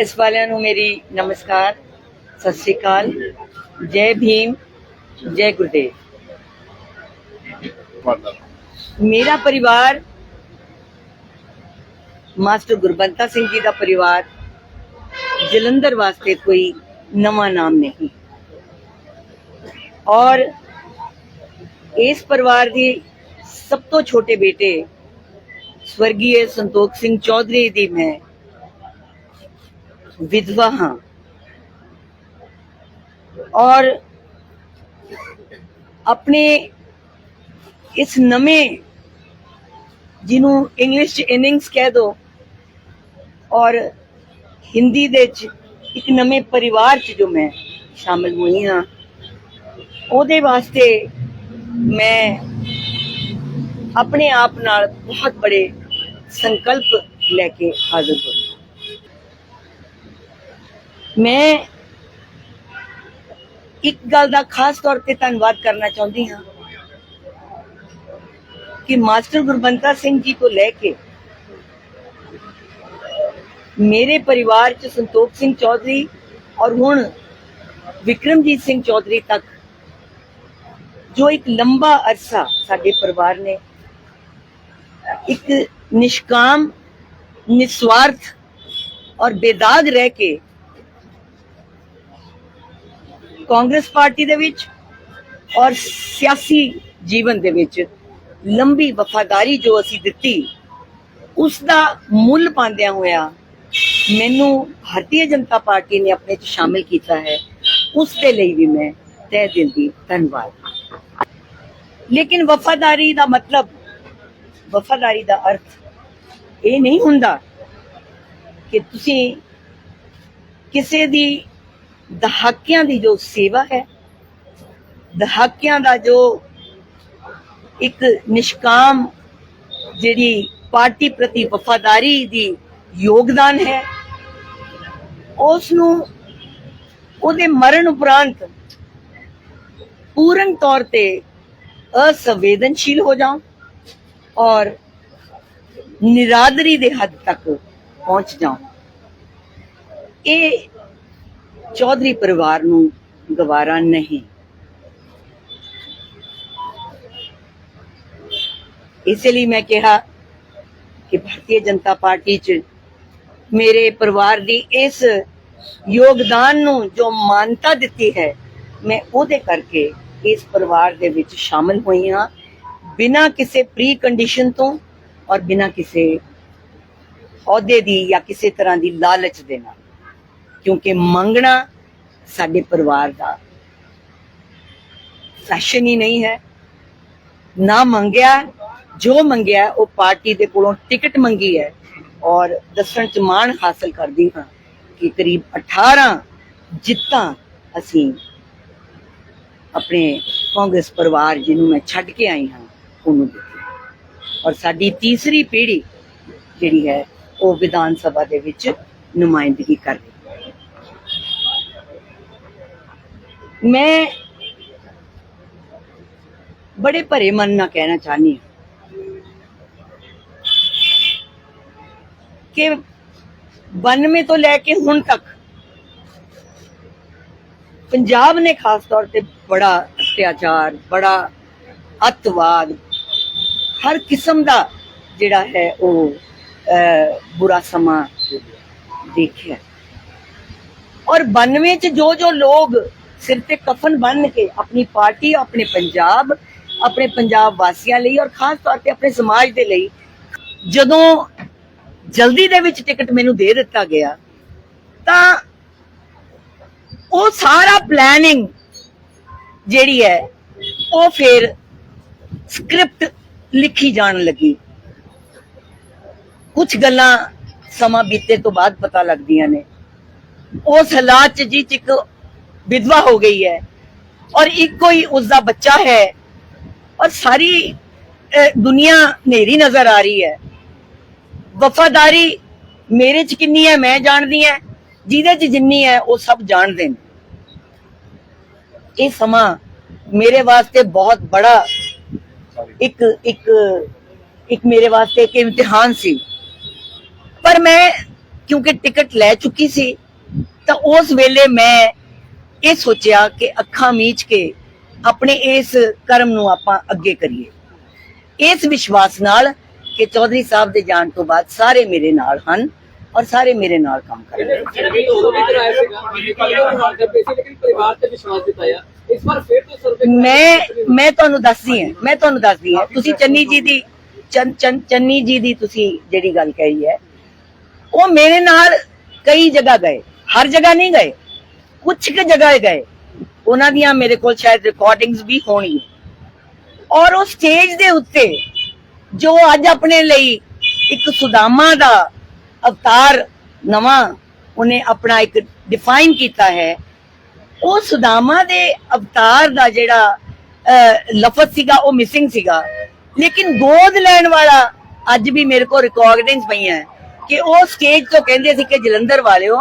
ਇਸ ਵਾਲਿਆਂ ਨੂੰ ਮੇਰੀ ਨਮਸਕਾਰ, ਸਤਿ ਸ੍ਰੀ ਅਕਾਲ, ਜੈ ਭੀਮ, ਜੈ ਗੁਰਦੇਵ। ਮੇਰਾ ਪਰਿਵਾਰ ਮਾਸਟਰ ਗੁਰਬੰਤਾ ਸਿੰਘ ਜੀ ਦਾ ਪਰਿਵਾਰ ਜਲੰਧਰ ਵਾਸਤੇ ਕੋਈ ਨਵਾਂ ਨਾਮ ਨਹੀਂ। ਔਰ ਇਸ ਪਰਿਵਾਰ ਦੀ ਸਭ ਤੋਂ ਛੋਟੇ ਬੇਟੇ ਸਵਰਗੀ ਸੰਤੋਖ ਸਿੰਘ ਚੌਧਰੀ ਦੀ ਮੈਂ ਵਿਧਵਾ ਹਾਂ ਔਰ ਆਪਣੇ ਇਸ ਨਵੇਂ ਜਿਹਨੂੰ ਇੰਗਲਿਸ਼ ਚ ਇਨਿੰਗਸ ਕਹਿ ਦੋ ਔਰ ਹਿੰਦੀ ਦੇ ਚ ਇੱਕ ਨਵੇਂ ਪਰਿਵਾਰ ਚ ਜੋ ਮੈਂ ਸ਼ਾਮਲ ਹੋਈ ਹਾਂ ਉਹਦੇ ਵਾਸਤੇ ਮੈਂ ਆਪਣੇ ਆਪ ਨਾਲ ਬਹੁਤ ਬੜੇ ਸੰਕਲਪ ਲੈ ਕੇ ਹਾਜ਼ਰ ਹੋਈ ਮੈਂ ਇੱਕ ਗੱਲ ਦਾ ਖਾਸ ਤੌਰ ਤੇ ਧੰਨਵਾਦ ਕਰਨਾ ਚਾਹੁੰਦੀ ਹਾਂ ਕਿ ਮਾਸਟਰ ਗੁਰਬੰਤਾ ਸਿੰਘ ਜੀ ਤੋਂ ਲੈ ਕੇ ਮੇਰੇ ਪਰਿਵਾਰ ਚ ਸੰਤੋਖ ਸਿੰਘ ਚੌਧਰੀ ਔਰ ਹੁਣ ਵਿਕਰਮਜੀਤ ਸਿੰਘ ਚੌਧਰੀ ਤੱਕ ਜੋ ਇੱਕ ਲੰਬਾ ਅਰਸਾ ਸਾਡੇ ਪਰਿਵਾਰ ਨੇ ਇੱਕ ਨਿਸ਼ਕਾਮ ਨਿਸਵਾਰਥ ਔਰ ਬੇਦਾਗ ਰਹਿ ਕੇ ਕਾਂਗਰਸ ਪਾਰਟੀ ਦੇ ਵਿੱਚ ਔਰ ਸਿਆਸੀ ਜੀਵਨ ਦੇ ਵਿੱਚ ਲੰਬੀ ਵਫਾਦਾਰੀ ਜੋ ਅਸੀਂ ਦਿੱਤੀ ਉਸ ਦਾ ਮੁੱਲ ਪਾਉਂਦਿਆਂ ਹੋਇਆ ਮੈਨੂੰ ਭਾਰਤੀ ਜਨਤਾ ਪਾਰਟੀ ਨੇ ਆਪਣੇ ਚ ਸ਼ਾਮਿਲ ਕੀਤਾ ਹੈ ਉਸ ਦੇ ਲਈ ਵੀ ਮੈਂ ਤਹਿ ਦਿਲ ਦੀ ਧੰਨਵਾਦ ਲੇਕਿਨ ਵਫਾਦਾਰੀ ਦਾ ਮਤਲਬ ਵਫਾਦਾਰੀ ਦਾ ਅਰਥ ਇਹ ਨਹੀਂ ਹੁੰਦਾ ਕਿ ਤੁਸੀਂ ਕਿਸੇ ਦੀ ਦਹਾਕਿਆਂ ਦੀ ਜੋ ਸੇਵਾ ਹੈ, ਦਹਾਕਿਆਂ ਦਾ ਜੋ ਇੱਕ ਨਿਸ਼ਕਾਮ ਜਿਹੜੀ ਪਾਰਟੀ ਪ੍ਰਤੀ ਵਫਾਦਾਰੀ ਦੀ ਯੋਗਦਾਨ ਹੈ ਉਸ ਨੂੰ ਉਹਦੇ ਮਰਨ ਉਪਰੰਤ ਪੂਰਨ ਤੌਰ ਤੇ ਅਸੰਵੇਦਨਸ਼ੀਲ ਹੋ ਜਾਓ ਔਰ ਨਿਰਾਦਰੀ ਦੇ ਹੱਦ ਤੱਕ ਪਹੁੰਚ ਜਾਓ। ਇਹ ਚੌਧਰੀ ਪਰਿਵਾਰ ਨੂੰ ਗਵਾਰਾ ਨਹੀਂ। ਇਸੇ ਲਈ ਮੈਂ ਕਿਹਾ ਕਿ ਭਾਰਤੀ ਜਨਤਾ ਪਾਰਟੀ ਚ ਮੇਰੇ ਪਰਿਵਾਰ ਦੀ ਇਸ ਯੋਗਦਾਨ ਨੂੰ ਜੋ ਮਾਨਤਾ ਦਿੱਤੀ ਹੈ, ਮੈਂ ਉਹਦੇ ਕਰਕੇ ਇਸ ਪਰਿਵਾਰ ਦੇ ਵਿੱਚ ਸ਼ਾਮਲ ਹੋਈ ਹਾਂ। ਬਿਨਾਂ ਕਿਸੇ ਪ੍ਰੀ ਕੰਡੀਸ਼ਨ ਤੋਂ ਔਰ ਬਿਨਾਂ ਕਿਸੇ ਅਹੁਦੇ ਦੀ ਜਾਂ ਕਿਸੇ ਤਰ੍ਹਾਂ ਦੀ ਲਾਲਚ ਦੇ ਨਾਲ। ਕਿਉਂਕਿ ਮੰਗਣਾ ਸਾਡੇ ਪਰਿਵਾਰ ਦਾ ਫੈਸ਼ਨ ਹੀ ਨਹੀਂ ਹੈ। ਨਾ ਮੰਗਿਆ, ਜੋ ਮੰਗਿਆ, ਉਹ ਪਾਰਟੀ ਦੇ ਕੋਲੋਂ ਟਿਕਟ ਮੰਗੀ ਹੈ। ਔਰ ਦੱਸਣ ਚ ਮਾਣ ਹਾਸਲ ਕਰਦੀ ਹਾਂ ਕਿ ਕਰੀਬ 18 ਜਿੱਤਾਂ ਅਸੀਂ ਆਪਣੇ ਕਾਂਗਰਸ ਪਰਿਵਾਰ ਜਿਹਨੂੰ ਮੈਂ ਛੱਡ ਕੇ ਆਈ ਹਾਂ, ਉਹਨੂੰ ਦਿੱਤੀ ਔਰ ਸਾਡੀ ਤੀਸਰੀ ਪੀੜ੍ਹੀ ਜਿਹੜੀ ਹੈ, ਉਹ ਵਿਧਾਨ ਸਭਾ ਦੇ ਵਿੱਚ ਨੁਮਾਇੰਦਗੀ ਕਰ ਰਹੀ ਮੈਂ ਬੜੇ ਭਰੇ ਮਨ ਨਾਲ ਕਹਿਣਾ ਚਾਹਨੀ ਹਾਂ ਕਿ 92 ਤੋਂ ਲੈ ਕੇ ਹੁਣ ਤੱਕ ਪੰਜਾਬ ਨੇ ਖਾਸ ਤੌਰ ਤੇ ਬੜਾ ਅਤਿਆਚਾਰ, ਬੜਾ ਅਤਵਾਦ ਹਰ ਕਿਸਮ ਦਾ ਜਿਹੜਾ ਹੈ ਉਹ ਬੁਰਾ ਸਮਾਂ ਦੇਖਿਆ। ਔਰ 92 ਚ ਜੋ ਜੋ ਲੋਗ ਸਿਰ ਤੇ ਕਫਨ ਬੰਨ ਕੇ ਆਪਣੀ ਪਾਰਟੀ, ਆਪਣੇ ਪੰਜਾਬ ਆਪਣੇ ਪੰਜਾਬ ਵਾਸੀਆਂ ਲਈ ਔਰ ਖਾਸ ਤੌਰ ਤੇ ਆਪਣੇ ਸਮਾਜ ਦੇ ਲਈ, ਜਦੋਂ ਜਲਦੀ ਦੇ ਵਿੱਚ ਟਿਕਟ ਮੈਨੂੰ ਦੇ ਦਿੱਤਾ ਗਿਆ, ਤਾਂ ਉਹ ਸਾਰਾ ਪਲੈਨਿੰਗ ਜਿਹੜੀ ਹੈ, ਉਹ ਫਿਰ ਸਕ੍ਰਿਪਟ ਲਿਖੀ ਜਾਣ ਲੱਗੀ ਕੁਝ ਗੱਲਾਂ ਸਮਾਂ ਬੀਤੇ ਤੋਂ ਬਾਅਦ ਪਤਾ ਲੱਗਦੀਆਂ ਨੇ ਉਸ ਹਾਲਾਤ ਚ ਜੀ ਚ ਇੱਕ ਵਿਧਵਾ ਹੋ ਗਈ ਹੈ ਔਰ ਇੱਕੋ ਹੀ ਉਸ ਦਾ ਬੱਚਾ ਹੈ ਔਰ ਸਾਰੀ ਅਹ, ਦੁਨੀਆ ਨੇਰੀ ਨਜ਼ਰ ਆ ਰਹੀ ਹੈ ਵਫਾਦਾਰੀ ਮੇਰੇ ਚ ਕਿੰਨੀ ਹੈ ਮੈਂ ਜਾਣਦੀ ਹਾਂ ਜਿਹਦੇ ਚ ਜਿੰਨੀ ਹੈ ਉਹ ਸਭ ਜਾਣਦੇ ਨੇ ਇਹ ਸਮਾਂ ਮੇਰੇ ਵਾਸਤੇ ਬਹੁਤ ਬੜਾ ਇੱਕ ਇੱਕ ਇੱਕ ਮੇਰੇ ਵਾਸਤੇ ਇੱਕ ਇਮਤਿਹਾਨ ਸੀ। ਪਰ ਮੈਂ ਕਿਉਂਕਿ ਟਿਕਟ ਲੈ ਚੁੱਕੀ ਸੀ ਤਾਂ ਉਸ ਵੇਲੇ ਮੈਂ ਇਹ ਸੋਚਿਆ ਕਿ ਅੱਖਾਂ ਮੀਚ ਕੇ ਆਪਣੇ ਇਸ ਕਰਮ ਨੂੰ ਆਪਾਂ ਅੱਗੇ ਕਰੀਏ। ਇਸ ਵਿਸ਼ਵਾਸ ਨਾਲ ਕਿ ਚੌਧਰੀ ਸਾਹਿਬ ਦੇ ਜਾਣ ਤੋਂ ਬਾਅਦ ਸਾਰੇ ਮੇਰੇ ਨਾਲ ਹਨ ਔਰ ਸਾਰੇ ਮੇਰੇ ਨਾਲ ਕੰਮ ਕਰਨਗੇ ਇਹ ਉਦੋਂ ਇਸ ਵਾਰ ਫਿਰ ਤੋਂ ਸਰਵੇ ਮੈਂ ਮੈਂ ਤੁਹਾਨੂੰ ਦੱਸਦੀ ਹਾਂ, ਮੈਂ ਤੁਹਾਨੂੰ ਦੱਸਦੀ ਹਾਂ। ਤੁਸੀਂ ਚੰਨੀ ਜੀ ਦੀ ਚੰਨੀ ਜੀ ਦੀ ਤੁਸੀਂ ਜਿਹੜੀ ਗੱਲ ਕਹੀ ਹੈ, ਉਹ ਮੇਰੇ ਨਾਲ ਕਈ ਜਗ੍ਹਾ ਗਏ। ਹਰ ਜਗ੍ਹਾ ਨਹੀਂ ਗਏ। ਕੁਝ ਕੁ ਜਗ੍ਹਾ ਗਏ। ਉਹਨਾਂ ਦੀਆਂ ਮੇਰੇ ਕੋਲ ਸ਼ਾਇਦ ਰਿਕਾਰਡਿੰਗਸ ਵੀ ਹੋਣੀ ਔਰ ਉਹ ਸਟੇਜ ਦੇ ਉੱਤੇ ਜੋ ਅੱਜ ਆਪਣੇ ਲਈ ਇੱਕ ਸੁਦਾਮਾ ਦਾ ਅਵਤਾਰ ਨਵਾਂ ਉਹਨੇ ਆਪਣਾ ਇੱਕ ਡਿਫਾਈਨ ਕੀਤਾ ਹੈ ਉਹ ਸੁਦਾਮਾ ਦੇ ਅਵਤਾਰ ਦਾ ਜਿਹੜਾ ਅਹ, ਲਫ਼ਜ਼ ਸੀਗਾ ਉਹ ਮਿਸਿੰਗ ਸੀਗਾ। ਲੇਕਿਨ ਗੋਦ ਲੈਣ ਵਾਲਾ ਅੱਜ ਵੀ ਮੇਰੇ ਕੋਲ ਰਿਕਾਰਡਿੰਗਸ ਪਈਆਂ ਕਿ ਉਹ ਸਟੇਜ ਤੋਂ ਕਹਿੰਦੇ ਸੀ ਕਿ ਜਲੰਧਰ ਵਾਲਿਓ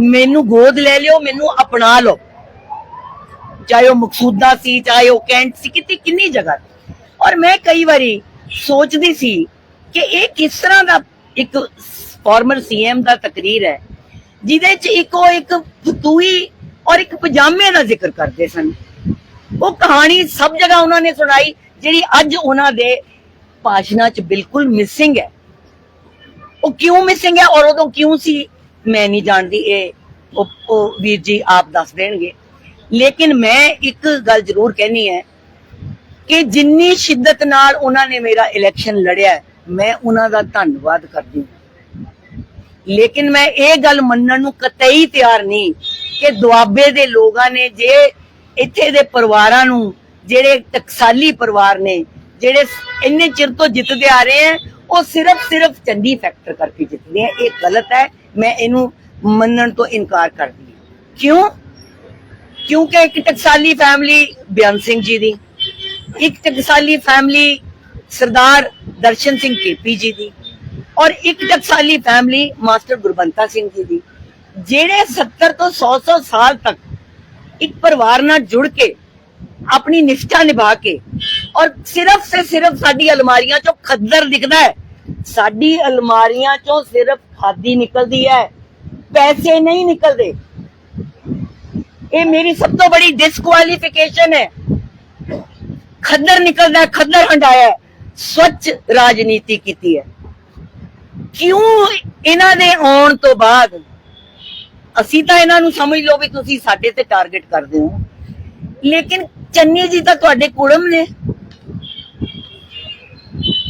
ਮੈਨੂੰ ਗੋਦ ਲੈ ਲਿਓ ਮੈਨੂੰ ਅਪਣਾ ਲਓ। ਚਾਹੇ ਉਹ ਮਕਸੂਦਾ ਸੀ ਚਾਹੇ ਉਹ ਕੈਂਟ ਸੀ ਕਿਤੇ ਕਿੰਨੀ ਜਗ੍ਹਾ ਔਰ ਮੈਂ ਕਈ ਵਾਰੀ ਸੋਚਦੀ ਸੀ ਕਿ ਇਹ ਕਿਸ ਤਰ੍ਹਾਂ ਦਾ ਇੱਕ ਫਾਰਮਰ ਸੀਐਮ ਦਾ ਤਕਰੀਰ ਹੈ ਜਿਹਦੇ ਚ ਇੱਕ ਉਹ ਇੱਕ ਫਤੂਈ ਔਰ ਇੱਕ ਪਜਾਮੇ ਦਾ ਜ਼ਿਕਰ ਕਰਦੇ ਸਨ। ਉਹ ਕਹਾਣੀ ਸਭ ਜਗ੍ਹਾ ਉਹਨਾਂ ਨੇ ਸੁਣਾਈ, ਜਿਹੜੀ ਅੱਜ ਉਹਨਾਂ ਦੇ ਭਾਸ਼ਣਾਂ ਚ ਬਿਲਕੁਲ ਮਿਸਿੰਗ ਹੈ। ਉਹ ਕਿਉਂ ਮਿਸਿੰਗ ਹੈ ਔਰ ਉਦੋਂ ਕਿਉਂ ਸੀ, ਮੈਂ ਨਹੀਂ ਜਾਣਦੀ। ਇਹ ਉਹ ਵੀਰ ਜੀ ਆਪ ਦੱਸ ਦੇਣਗੇ। ਲੇਕਿਨ ਮੈਂ ਇੱਕ ਗੱਲ ਜ਼ਰੂਰ ਕਹਿਣੀ ਹੈ ਕਿ ਜਿੰਨੀ ਸ਼ਿੱਦਤ ਨਾਲ ਉਹਨਾਂ ਨੇ ਮੇਰਾ ਇਲੈਕਸ਼ਨ ਲੜਿਆ, ਮੈਂ ਉਹਨਾਂ ਦਾ ਧੰਨਵਾਦ ਕਰਦੀ ਹਾਂ। ਲੇਕਿਨ ਮੈਂ ਇਹ ਗੱਲ ਮੰਨਣ ਨੂੰ ਕਤਈ ਤਿਆਰ ਨਹੀਂ ਕਿ ਦੁਆਬੇ ਦੇ ਲੋਕਾਂ ਨੇ ਜੇ ਇੱਥੇ ਦੇ ਪਰਿਵਾਰਾਂ ਨੂੰ, ਜਿਹੜੇ ਟਕਸਾਲੀ ਪਰਿਵਾਰ ਨੇ, ਜਿਹੜੇ ਇੰਨੇ ਚਿਰ ਤੋਂ ਜਿੱਤਦੇ ਆ ਰਹੇ ਹੈ, ਉਹ ਸਿਰਫ ਸਿਰਫ ਚੰਡੀ ਫੈਕਟਰ ਕਰਕੇ ਜਿੱਤਦੇ ਆ ਇਹ ਗਲਤ ਹੈ। ਮੈਂ ਇਹਨੂੰ ਮੰਨਣ ਤੋਂ ਇਨਕਾਰ ਕਰਦੀ ਹਾਂ। ਕਿਉਂ? ਕਿਉਂਕਿ ਇੱਕ ਟਕਸਾਲੀ ਫੈਮਿਲੀ ਬਿਆਨ ਸਿੰਘ ਜੀ ਦੀ, ਇੱਕ ਟਕਸਾਲੀ ਫੈਮਿਲੀ ਸਰਦਾਰ ਦਰਸ਼ਨ ਸਿੰਘ ਕੇਪੀ ਜੀ ਦੀ ਔਰ ਇੱਕ ਟਕਸਾਲੀ ਫੈਮਿਲੀ ਮਾਸਟਰ ਗੁਰਬੰਤਾ ਸਿੰਘ ਜੀ ਦੀ ਜਿਹੜੇ 70 ਤੋਂ 100 100 ਸਾਲ ਤੱਕ ਇੱਕ ਪਰਿਵਾਰ ਨਾਲ ਜੁੜ ਕੇ ਆਪਣੀ ਨਿਸ਼ਠਾ ਨਿਭਾ ਕੇ ਔਰ ਸਿਰਫ ਸੇ ਸਿਰਫ ਸਾਡੀ ਅਲਮਾਰੀਆਂ ਚੋਂ ਖੱਦਰ ਦਿਖਦਾ ਹੈ ਸਾਡੀ ਅਲਮਾਰੀਆਂ ਚੋਂ ਸਿਰਫ ਖਾਦੀ ਨਿਕਲਦੀ ਹੈ ਪੈਸੇ ਨਹੀਂ ਨਿਕਲਦੇ। ਇਹ ਮੇਰੀ ਸਭ ਤੋਂ ਬੜੀ ਡਿਸਕੁਆਲੀਫਿਕੇਸ਼ਨ ਹੈ। ਖੱਦਰ ਨਿਕਲਦਾ ਹੈ, ਖੱਦਰ ਹੰਡਾਇਆ ਹੈ, ਸਵੱਛ ਰਾਜਨੀਤੀ ਕੀਤੀ ਹੈ। ਕਿਉਂ ਇਹਨਾਂ ਦੇ ਆਉਣ ਤੋਂ ਬਾਅਦ ਅਸੀਂ ਤਾਂ ਇਹਨਾਂ ਨੂੰ ਸਮਝ ਲਓ ਵੀ ਤੁਸੀਂ ਸਾਡੇ ਤੇ ਟਾਰਗੇਟ ਕਰਦੇ ਹੋ। ਲੇਕਿਨ ਚੰਨੀ ਜੀ ਤਾਂ ਤੁਹਾਡੇ ਕੁੜਮ ਨੇ।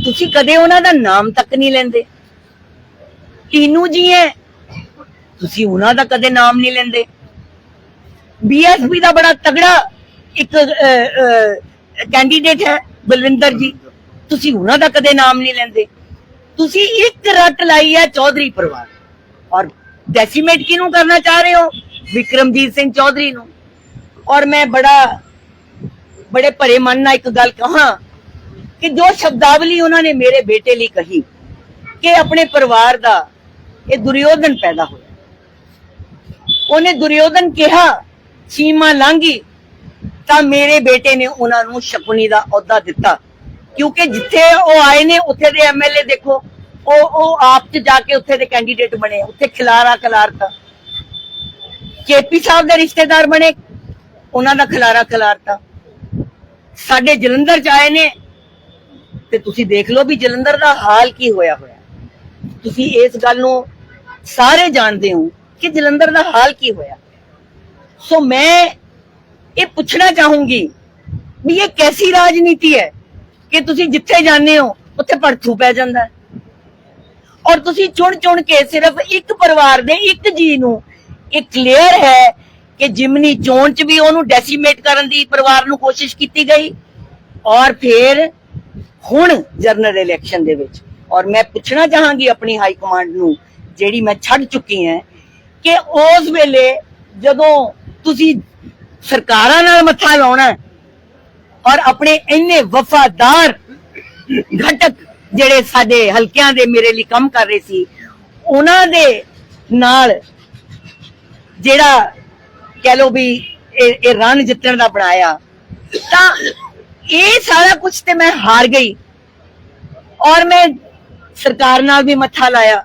ਤੁਸੀਂ ਕਦੇ ਉਹਨਾਂ ਦਾ ਨਾਮ ਤੱਕ ਨਹੀਂ ਲੈਂਦੇ। ਟੀਨੂ ਜੀ ਹੈ, ਤੁਸੀਂ ਉਹਨਾਂ ਦਾ ਕਦੇ ਨਾਮ ਨਹੀਂ ਲੈਂਦੇ। ਬੀਐਸਪੀ ਦਾ ਬੜਾ ਤਗੜਾ ਇੱਕ ਕੈਂਡੀਡੇਟ ਹੈ ਬਲਵਿੰਦਰ ਜੀ। ਤੁਸੀਂ ਉਹਨਾਂ ਦਾ ਕਦੇ ਨਾਮ ਨਹੀਂ ਲੈਂਦੇ। ਤੁਸੀਂ ਇੱਕ ਰੱਟ ਲਾਈ ਹੈ ਚੌਧਰੀ ਪਰਿਵਾਰ। ਔਰ ਡੈਸੀਮੇਟ ਕਿਹਨੂੰ ਕਰਨਾ ਚਾਹ ਰਹੇ ਹੋ? ਵਿਕਰਮਜੀਤ ਸਿੰਘ ਚੌਧਰੀ ਨੂੰ। ਔਰ ਮੈਂ ਬੜਾ, ਬੜੇ ਭਰੇ ਮਨ ਨਾਲ ਇੱਕ ਗੱਲ ਕਹਾਂ ਕਿ ਜੋ ਸ਼ਬਦਾਵਲੀ ਉਹਨਾਂ ਨੇ ਮੇਰੇ ਬੇਟੇ ਲਈ ਕਹੀ ਕਿ ਆਪਣੇ ਪਰਿਵਾਰ ਦਾ ਇਹ ਦੁਰਯੋਧਨ ਪੈਦਾ ਹੋਇਆ। ਉਹਨੇ ਦੁਰਯੋਧਨ ਕਿਹਾ ਸੀਮਾ ਲਾਂਗੀ ਤਾਂ ਮੇਰੇ ਬੇਟੇ ਨੇ ਉਹਨਾਂ ਨੂੰ ਸ਼ਕੁਨੀ ਦਾ ਅਹੁਦਾ ਦਿੱਤਾ। ਕਿਉਂਕਿ ਜਿੱਥੇ ਉਹ ਆਏ ਨੇ, ਉੱਥੇ ਦੇ ਐਮਐਲਏ ਦੇਖੋ, ਉਹ ਉਹ ਆਪ ਚ ਜਾ ਕੇ ਉੱਥੇ ਦੇ ਕੈਂਡੀਡੇਟ ਬਣੇ, ਉੱਥੇ ਖਿਲਾਰਾ ਖਿਲਾਰਤਾ। ਕੇਪੀ ਸਾਹਿਬ ਦੇ ਰਿਸ਼ਤੇਦਾਰ ਬਣੇ, ਉਹਨਾਂ ਦਾ ਖਿਲਾਰਾ ਖਿਲਾਰਤਾ। ਸਾਡੇ ਜਲੰਧਰ ਚ ਆਏ ਨੇ, ਤੇ ਤੁਸੀਂ ਦੇਖ ਲਓ ਵੀ ਜਲੰਧਰ ਦਾ ਹਾਲ ਕੀ ਹੋਇਆ ਹੋਇਆ। ਤੁਸੀਂ ਇਸ ਗੱਲ ਨੂੰ ਸਾਰੇ ਜਾਣਦੇ ਹੋ ਕਿ ਜਲੰਧਰ ਦਾ ਹਾਲ ਕੀ ਹੋਇਆ। ਸੋ ਮੈਂ ਇਹ ਪੁੱਛਣਾ ਚਾਹੂੰਗੀ ਵੀ ਇਹ ਕੈਸੀ ਰਾਜਨੀਤੀ ਹੈ? ਕਿ ਤੁਸੀਂ ਜਿੱਥੇ ਜਾਂਦੇ ਹੋ, ਉੱਥੇ ਪਰਥੂ ਪੈ ਜਾਂਦਾ ਔਰ ਤੁਸੀਂ ਚੁਣ ਚੁਣ ਕੇ ਸਿਰਫ ਇੱਕ ਪਰਿਵਾਰ ਦੇ ਇੱਕ ਜੀ ਨੂੰ ਇਹ ਕਲੀਅਰ ਹੈ ਕਿ ਜਿਮਨੀ ਚੋਣ ਚ ਵੀ ਉਹਨੂੰ ਡੈਸੀਮੇਟ ਕਰਨ ਦੀ ਪਰਿਵਾਰ ਨੂੰ ਕੋਸ਼ਿਸ਼ ਕੀਤੀ ਗਈ। ਔਰ ਫਿਰ ਹੁਣ ਜਨਰਲ ਇਲੈਕਸ਼ਨ ਦੇ ਵਿੱਚ, ਔਰ ਮੈਂ ਪੁੱਛਣਾ ਚਾਹਾਂਗੀ ਆਪਣੀ ਹਾਈ ਕਮਾਂਡ ਨੂੰ, ਜਿਹੜੀ ਮੈਂ ਛੱਡ ਚੁੱਕੀ ਹਾਂ, ਕਿ ਉਸ ਵੇਲੇ ਜਦੋਂ ਤੁਸੀਂ ਸਰਕਾਰਾਂ ਨਾਲ ਮੱਥਾ ਲਾਉਣਾ ਔਰ ਆਪਣੇ ਇੰਨੇ ਵਫਾਦਾਰ ਘਟਕ ਜਿਹੜੇ ਸਾਡੇ ਹਲਕਿਆਂ ਦੇ ਮੇਰੇ ਲਈ ਕੰਮ ਕਰ ਰਹੇ ਸੀ, ਉਹਨਾਂ ਦੇ ਨਾਲ ਜਿਹੜਾ ਕਹਿ ਲੋ ਵੀ ਇਹ ਰਨ ਜਿੱਤਣ ਦਾ ਬਣਾਇਆ, ਤਾਂ ਇਹ ਸਾਰਾ ਕੁਝ ਤੇ ਮੈਂ ਹਾਰ ਗਈ। ਔਰ ਮੈਂ ਸਰਕਾਰ ਨਾਲ ਵੀ ਮੱਥਾ ਲਾਇਆ।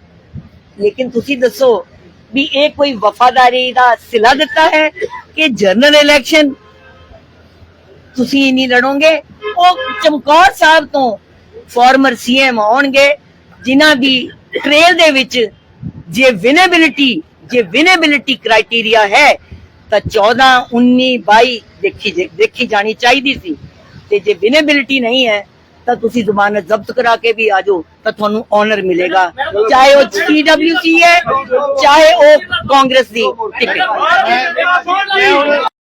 ਲੇਕਿਨ ਤੁਸੀਂ ਦੱਸੋ ਵੀ ਇਹ ਕੋਈ ਵਫਾਦਾਰੀ ਦਾ ਸਿਲਾ ਦਿੱਤਾ ਹੈ ਕਿ ਜਨਰਲ ਇਲੈਕਸ਼ਨ? ਤੁਸੀਂ ਨਹੀਂ ਲੜੋਗੇ ਉਹ ਚਮਕੌਰ ਸਾਹਿਬ ਤੋਂ ਫਾਰਮਰ ਸੀਐਮ ਆਉਣਗੇ ਜਿਨ੍ਹਾਂ ਦੀ ਟ੍ਰੇਲ ਦੇ ਵਿੱਚ ਜੇ ਵਿਨੇਬਿਲਿਟੀ ਜੇ ਵਿਨੇਬਿਲਿਟੀ ਕ੍ਰਾਈਟੇਰੀਆ ਹੈ ਤਾਂ 14 19 22 ਦੇਖੀ ਦੇਖੀ ਜਾਣੀ ਚਾਹੀਦੀ ਸੀ ਤੇ ਜੇ ਵਿਨੇਬਿਲਿਟੀ ਨਹੀਂ ਹੈ ਤਾਂ ਤੁਸੀਂ ਜ਼ਮਾਨਤ ਜ਼ਬਤ ਕਰਾ ਕੇ ਵੀ ਆ ਜਾਓ ਤਾਂ ਤੁਹਾਨੂੰ ਆਨਰ ਮਿਲੇਗਾ ਚਾਹੇ ਉਹ ਸੀਡਬਲਯੂਸੀ ਹੈ ਚਾਹੇ ਉਹ ਕਾਂਗਰਸ ਦੀ ਟਿਕਟ